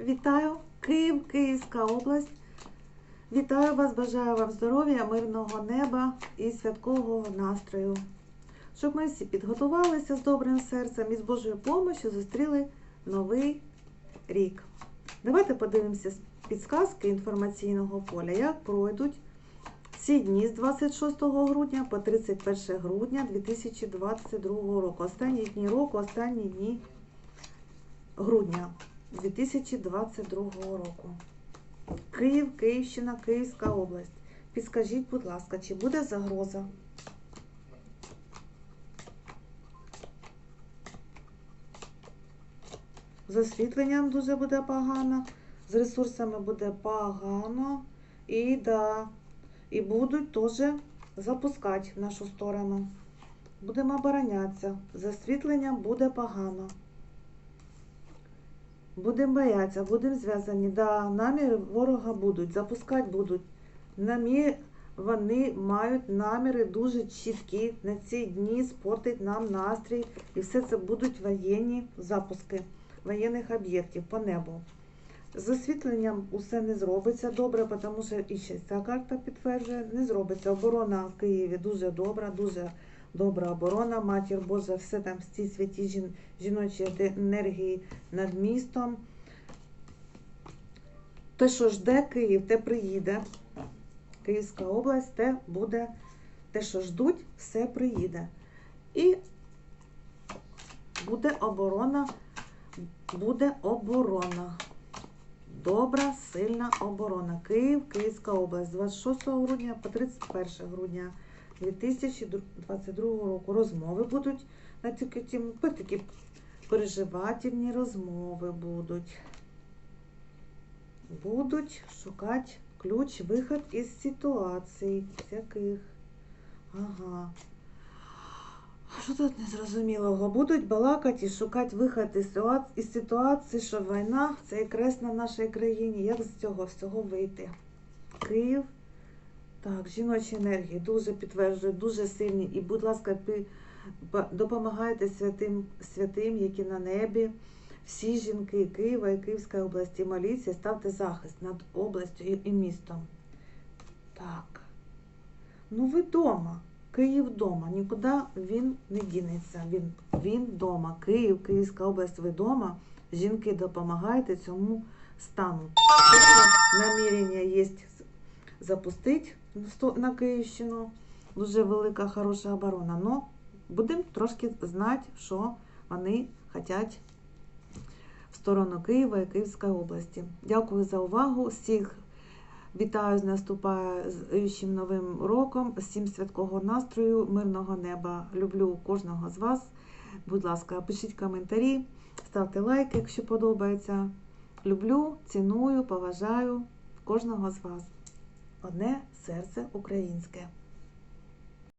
Вітаю, Київ, Київська область. Вітаю вас, бажаю вам здоров'я, мирного неба і святкового настрою. Щоб ми всі підготувалися з добрим серцем і з Божою допомогою зустріли новий рік. Давайте подивимося підсказки інформаційного поля, як пройдуть ці дні з 26 грудня по 31 грудня 2022 року. Останні дні року, останні дні грудня 2022 року. Київ, Київщина, Київська область. Підскажіть, будь ласка, чи буде загроза? З освітленням дуже буде погано, з ресурсами буде погано. І да, і будуть теж запускати в нашу сторону. Будемо оборонятися. З освітленням буде погано. Будемо боятися, будемо зв'язані. Да, наміри ворога будуть, запускати будуть. Намі... Вони мають наміри дуже чіткі на ці дні спортить нам настрій. І все це будуть воєнні запуски воєнних об'єктів по небу. З освітленням усе не зробиться добре, тому що і ця карта підтверджує, не зробиться. Оборона в Києві дуже добра, дуже добра оборона. Матір Божа, все там в цій святі жін, жіночі енергії над містом. Те, що жде Київ, те приїде. Київська область, те буде, те, що ждуть, все приїде. І буде оборона, буде оборона. Добра, сильна оборона. Київ, Київська область, 26 грудня по 31 грудня 2022 року. Розмови будуть на цю тему, такі переживательні розмови будуть. Будуть шукати ключ, виход із ситуацій всяких. Ага. Що тут незрозумілого? Будуть балакати і шукати виход із ситуації, що війна це якраз на нашій країні. Як з цього всього вийти? Київ. Так, жіночі енергії дуже підтверджують, дуже сильні. І, будь ласка, допомагайте святим, святим, які на небі. Всі жінки Києва і Київської області моліться, ставте захист над областю і, містом. Так. Ну ви вдома. Київ вдома. Нікуди він не дінеться. Він, він вдома. Київ, Київська область, ви вдома. Жінки, допомагайте цьому стану. Намірення є запустити на Київщину. Дуже велика, хороша оборона. Но будемо трошки знати, що вони хочуть в сторону Києва і Київської області. Дякую за увагу. Всіх вітаю з наступаючим новим роком, всім святкого настрою, мирного неба. Люблю кожного з вас. Будь ласка, пишіть коментарі, ставте лайки, якщо подобається. Люблю, ціную, поважаю кожного з вас. Одне серце українське.